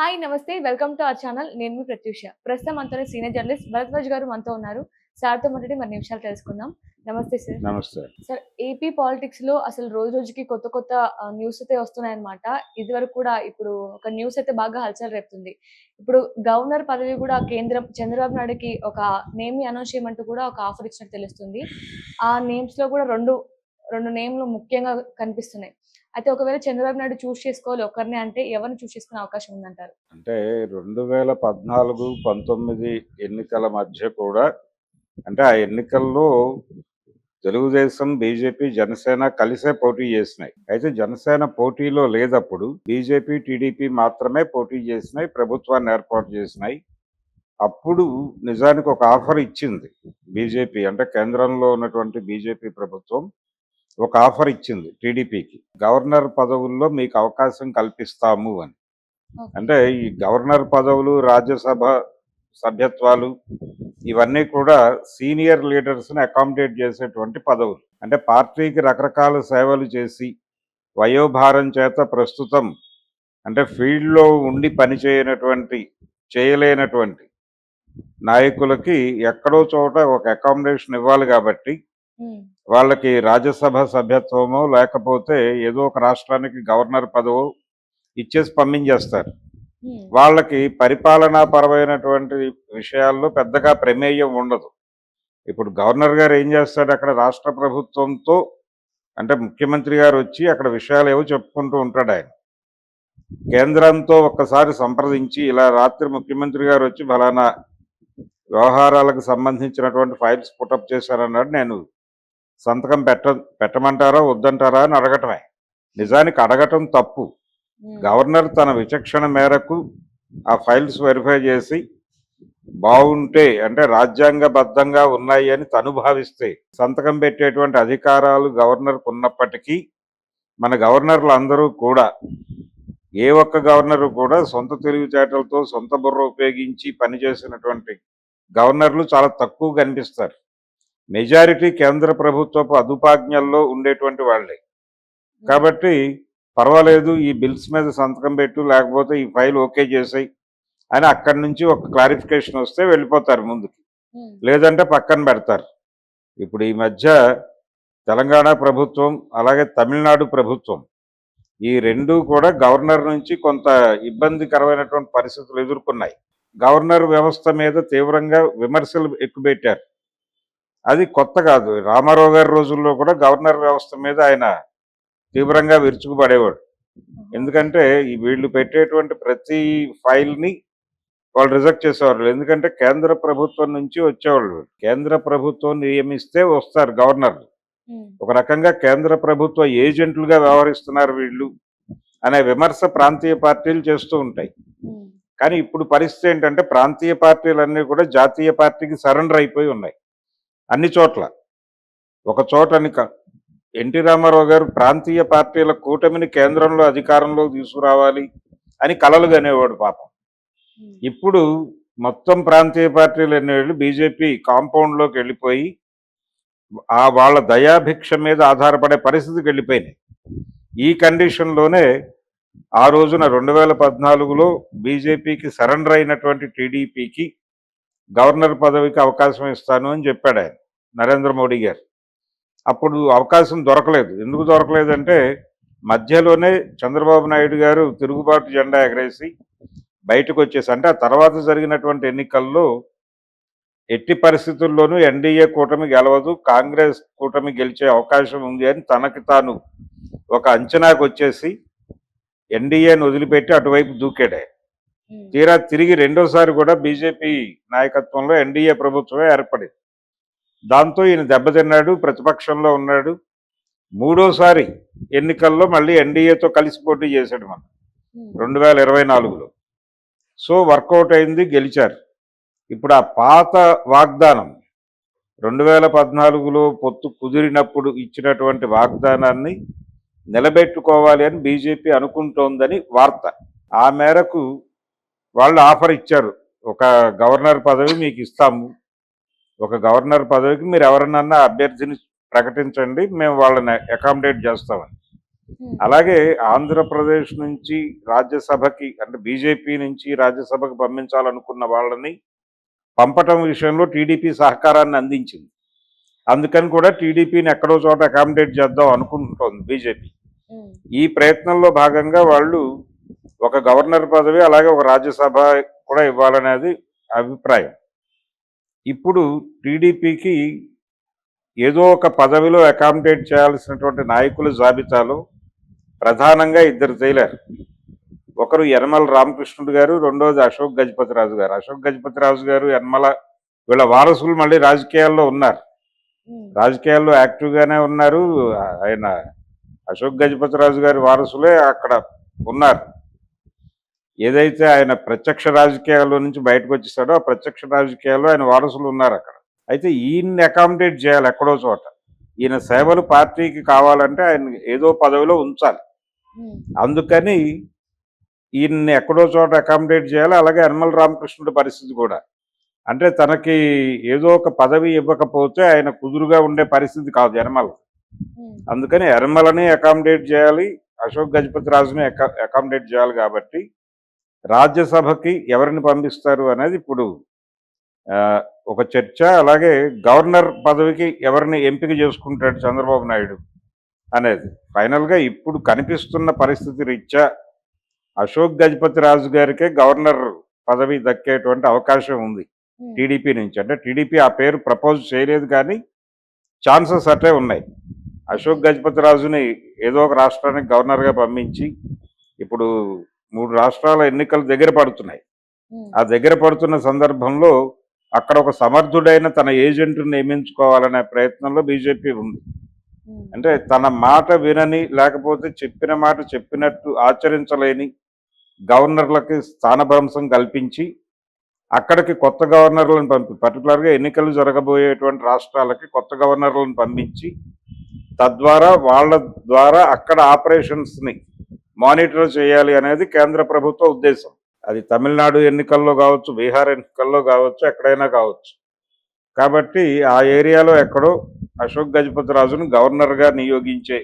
Hi నమస్తే. Welcome to our channel. నేను మీ ప్రత్యూష. ప్రస్తుతం మనతో సీనియర్ జర్నలిస్ట్ భరద్వాజ్ గారు మనతో ఉన్నారు. సార్తో మొదటి మరి నిమిషాలు తెలుసుకుందాం. నమస్తే సార్. నమస్తే. సార్ ఏపీ పాలిటిక్స్లో అసలు రోజు రోజుకి కొత్త కొత్త న్యూస్ అయితే వస్తున్నాయన్నమాట. ఇది వరకు కూడా ఇప్పుడు ఒక న్యూస్ అయితే బాగా హల్చల్ రేపుతుంది. ఇప్పుడు గవర్నర్ పదవి కూడా కేంద్రం చంద్రబాబు నాయుడుకి ఒక నేమ్ని అనౌన్స్ చేయమంటూ కూడా ఒక ఆఫర్ ఇచ్చినట్టు తెలుస్తుంది. ఆ నేమ్స్లో కూడా రెండు రెండు నేమ్లు ముఖ్యంగా కనిపిస్తున్నాయి. అయితే ఒకవేళ చంద్రబాబు నాయుడు చూస్ చేసుకోవాలి ఒకరిని అంటే ఎవరిని చూస్ చేసుకునే అవకాశం ఉందంటారు? అంటే రెండు వేల పద్నాలుగు పంతొమ్మిది ఎన్నికల మధ్య కూడా అంటే ఆ ఎన్నికల్లో తెలుగుదేశం బీజేపీ జనసేన కలిసే పోటీ చేసినాయి. అయితే జనసేన పోటీలో లేదప్పుడు బీజేపీ టీడీపీ మాత్రమే పోటీ చేసినాయి ప్రభుత్వాన్ని ఏర్పాటు చేసినాయి. అప్పుడు నిజానికి ఒక ఆఫర్ ఇచ్చింది బీజేపీ అంటే కేంద్రంలో ఉన్నటువంటి బీజేపీ ప్రభుత్వం ఒక ఆఫర్ ఇచ్చింది టీడీపీకి. గవర్నర్ పదవుల్లో మీకు అవకాశం కల్పిస్తాము అని. అంటే ఈ గవర్నర్ పదవులు రాజ్యసభ సభ్యత్వాలు ఇవన్నీ కూడా సీనియర్ లీడర్స్ని అకామిడేట్ చేసేటువంటి పదవులు. అంటే పార్టీకి రకరకాల సేవలు చేసి వయోభారం చేత ప్రస్తుతం అంటే ఫీల్డ్లో ఉండి పనిచేయనటువంటి చేయలేనటువంటి నాయకులకి ఎక్కడో చోట ఒక అకామిడేషన్ ఇవ్వాలి కాబట్టి వాళ్ళకి రాజ్యసభ సభ్యత్వమో లేకపోతే ఏదో ఒక రాష్ట్రానికి గవర్నర్ పదవో ఇచ్చేసి పంపించేస్తారు. ఉమ్, వాళ్ళకి పరిపాలనా పరమైనటువంటి విషయాల్లో పెద్దగా ప్రమేయం ఉండదు. ఇప్పుడు గవర్నర్ గారు ఏం చేస్తాడు అక్కడ రాష్ట్ర ప్రభుత్వంతో అంటే ముఖ్యమంత్రి గారు వచ్చి అక్కడ విషయాలు ఏవో చెప్పుకుంటూ ఉంటాడు ఆయన. కేంద్రంతో ఒక్కసారి సంప్రదించి ఇలా రాత్రి ముఖ్యమంత్రి గారు వచ్చి ఫలానా వ్యవహారాలకు సంబంధించినటువంటి ఫైల్స్ పుటప్ చేశారన్నాడు నేను సంతకం పెట్ట పెట్టమంటారా వద్దంటారా అని అడగటమే. నిజానికి అడగటం తప్పు. గవర్నర్ తన విచక్షణ మేరకు ఆ ఫైల్స్ వెరిఫై చేసి బాగుంటే అంటే రాజ్యాంగబద్ధంగా ఉన్నాయి అని తను భావిస్తే సంతకం పెట్టేటువంటి అధికారాలు గవర్నర్కు ఉన్నప్పటికీ మన గవర్నర్లు అందరూ కూడా ఏ ఒక్క గవర్నరు కూడా సొంత తెలివితేటలతో సొంత బుర్ర ఉపయోగించి పనిచేసినటువంటి గవర్నర్లు చాలా తక్కువ కనిపిస్తారు. మెజారిటీ కేంద్ర ప్రభుత్వపు అదుపాజ్ఞల్లో ఉండేటువంటి వాళ్ళే. కాబట్టి పర్వాలేదు ఈ బిల్స్ మీద సంతకం పెట్టు లేకపోతే ఈ ఫైల్ ఓకే చేసాయి అని అక్కడి నుంచి ఒక క్లారిఫికేషన్ వస్తే వెళ్ళిపోతారు ముందుకు. లేదంటే పక్కన పెడతారు. ఇప్పుడు ఈ మధ్య తెలంగాణ ప్రభుత్వం అలాగే తమిళనాడు ప్రభుత్వం ఈ రెండు కూడా గవర్నర్ నుంచి కొంత ఇబ్బందికరమైనటువంటి పరిస్థితులు ఎదుర్కొన్నాయి. గవర్నర్ వ్యవస్థ మీద తీవ్రంగా విమర్శలు ఎక్కుపెట్టారు అది కొత్త కాదు. రామారావు గారి రోజుల్లో కూడా గవర్నర్ వ్యవస్థ మీద ఆయన తీవ్రంగా విరుచుకుపడేవాడు. ఎందుకంటే ఈ వీళ్ళు పెట్టేటువంటి ప్రతి ఫైల్ని వాళ్ళు రిజెక్ట్ చేసేవాళ్ళు. ఎందుకంటే కేంద్ర ప్రభుత్వం నుంచి వచ్చేవాళ్ళు. కేంద్ర ప్రభుత్వం నియమిస్తే వస్తారు గవర్నర్ ఉమ్, ఒక రకంగా కేంద్ర ప్రభుత్వ ఏజెంట్లుగా వ్యవహరిస్తున్నారు వీళ్ళు అనే విమర్శ ప్రాంతీయ పార్టీలు చేస్తూ ఉంటాయి. కానీ ఇప్పుడు పరిస్థితి ఏంటంటే ప్రాంతీయ పార్టీలన్నీ కూడా జాతీయ పార్టీకి సరెండర్ అయిపోయి ఉన్నాయి. అన్ని చోట్ల. ఒక చోటని కా- ఎన్టీ రామారావు గారు ప్రాంతీయ పార్టీల కూటమిని కేంద్రంలో అధికారంలో తీసుకురావాలి అని కలలు కనేవాడు పాపం. ఇప్పుడు మొత్తం ప్రాంతీయ పార్టీలు అనేవాళ్ళు బీజేపీ కాంపౌండ్లోకి వెళ్ళిపోయి ఆ వాళ్ళ దయాభిక్ష మీద ఆధారపడే పరిస్థితికి వెళ్ళిపోయినాయి. ఈ కండిషన్లోనే ఆ రోజున రెండు వేల పద్నాలుగులో బీజేపీకి సరెండర్ అయినటువంటి టీడీపీకి గవర్నర్ పదవికి అవకాశం ఇస్తాను అని చెప్పాడు ఆయన నరేంద్ర మోడీ గారు. అప్పుడు అవకాశం దొరకలేదు. ఎందుకు దొరకలేదంటే మధ్యలోనే చంద్రబాబు నాయుడు గారు తిరుగుబాటు జెండా ఎగరేసి బయటకు వచ్చేసి అంటే ఆ తర్వాత జరిగినటువంటి ఎన్నికల్లో ఎట్టి పరిస్థితుల్లోనూ ఎన్డీఏ కూటమి గెలవదు కాంగ్రెస్ కూటమి గెలిచే అవకాశం ఉంది అని తనకి తాను ఒక అంచనాకు వచ్చేసి ఎన్డీఏను వదిలిపెట్టి అటువైపు దూకాడే తీరా తిరిగి రెండోసారి కూడా బీజేపీ నాయకత్వంలో ఎన్డీఏ ప్రభుత్వమే ఏర్పడింది. దాంతో ఈయన దెబ్బతిన్నాడు ప్రతిపక్షంలో ఉన్నాడు. మూడోసారి ఎన్నికల్లో మళ్ళీ ఎన్డీఏతో కలిసి పోటీ చేశాడు మనం రెండు వేల ఇరవై నాలుగులో. సో వర్కౌట్ అయింది గెలిచారు. ఇప్పుడు ఆ పాత వాగ్దానం రెండు వేల పద్నాలుగులో పొత్తు కుదిరినప్పుడు ఇచ్చినటువంటి వాగ్దానాన్ని నిలబెట్టుకోవాలి అని బీజేపీ అనుకుంటోందని వార్త. ఆ మేరకు వాళ్ళు ఆఫర్ ఇచ్చారు. ఒక గవర్నర్ పదవి మీకు ఇస్తాము. ఒక గవర్నర్ పదవికి మీరు ఎవరినన్నా అభ్యర్థిని ప్రకటించండి మేము వాళ్ళని అకామిడేట్ చేస్తామని ఉమ్, అలాగే ఆంధ్రప్రదేశ్ నుంచి రాజ్యసభకి అంటే బీజేపీ నుంచి రాజ్యసభకి పంపించాలనుకున్న వాళ్ళని పంపటం విషయంలో టీడీపీ సహకారాన్ని అందించింది. అందుకని కూడా టీడీపీని ఎక్కడో చోట అకామిడేట్ చేద్దాం అనుకుంటోంది బీజేపీ. ఉమ్, ఈ ప్రయత్నంలో భాగంగా వాళ్ళు ఒక గవర్నర్ పదవి అలాగే ఒక రాజ్యసభ కూడా ఇవ్వాలనేది అభిప్రాయం. ఇప్పుడు టీడీపీకి ఏదో ఒక పదవిలో అకామిడేట్ చేయాల్సినటువంటి నాయకుల జాబితాలో ప్రధానంగా ఇద్దరు తేలారు ఒకరు యనమల రామకృష్ణుడు గారు రెండోది అశోక్ గజపతిరాజు గారు. అశోక్ గజపతిరాజు గారు యనమల వీళ్ళ వారసులు మళ్ళీ రాజకీయాల్లో ఉన్నారు. రాజకీయాల్లో యాక్టివ్గానే ఉన్నారు. ఆయన అశోక్ గజపతిరాజు గారి వారసులే అక్కడ ఉన్నారు. ఏదైతే ఆయన ప్రత్యక్ష రాజకీయాల్లో నుంచి బయటకు వచ్చేసాడో ఆ ప్రత్యక్ష రాజకీయాల్లో ఆయన వారసులు ఉన్నారు అక్కడ. అయితే ఈయన్ని అకామిడేట్ చేయాలి ఎక్కడో చోట. ఈయన సేవలు పార్టీకి కావాలంటే ఆయన ఏదో పదవిలో ఉంచాలి. ఉమ్, అందుకని ఈయన్ని ఎక్కడో చోట అకామిడేట్ చేయాలి అలాగే యనమల రామకృష్ణుడి పరిస్థితి కూడా. అంటే తనకి ఏదో ఒక పదవి ఇవ్వకపోతే ఆయన కుదురుగా ఉండే పరిస్థితి కాదు యనమల. ఉమ్, అందుకని ఎర్మలని అకామిడేట్ చేయాలి అశోక్ గజపతి రాజుని అకామిడేట్ చేయాలి కాబట్టి రాజ్యసభకి ఎవరిని పంపిస్తారు అనేది ఇప్పుడు ఒక చర్చ. అలాగే గవర్నర్ పదవికి ఎవరిని ఎంపిక చేసుకుంటాడు చంద్రబాబు నాయుడు అనేది. ఫైనల్గా ఇప్పుడు కనిపిస్తున్న పరిస్థితి రీత్యా అశోక్ గజపతి రాజు గారికే గవర్నర్ పదవి దక్కేటువంటి అవకాశం ఉంది ఉమ్, టీడీపీ నుంచి. అంటే టీడీపీ ఆ పేరు ప్రపోజ్ చేయలేదు కానీ ఛాన్సెస్ అట్టే ఉన్నాయి. అశోక్ గజపతి రాజుని ఏదో ఒక రాష్ట్రానికి గవర్నర్గా పంపించి ఇప్పుడు మూడు రాష్ట్రాల ఎన్నికలు దగ్గర పడుతున్నాయి. ఆ దగ్గర పడుతున్న సందర్భంలో అక్కడ ఒక సమర్థుడైన తన ఏజెంట్ని నియమించుకోవాలనే ప్రయత్నంలో బీజేపీ ఉంది. అంటే తన మాట వినని లేకపోతే చెప్పిన మాట చెప్పినట్టు ఆచరించలేని గవర్నర్లకి స్థానభ్రంశం కల్పించి అక్కడికి కొత్త గవర్నర్లను పంపి పర్టికులర్గా ఎన్నికలు జరగబోయేటువంటి రాష్ట్రాలకి కొత్త గవర్నర్లను పంపించి తద్వారా వాళ్ళ ద్వారా అక్కడ ఆపరేషన్స్ని మానిటర్ చేయాలి అనేది కేంద్ర ప్రభుత్వ ఉద్దేశం. అది తమిళనాడు ఎన్నికల్లో కావచ్చు బీహార్ ఎన్నికల్లో కావచ్చు ఎక్కడైనా కావచ్చు. కాబట్టి ఆ ఏరియాలో ఎక్కడో అశోక్ గజపతి రాజును గవర్నర్గా నియోగించే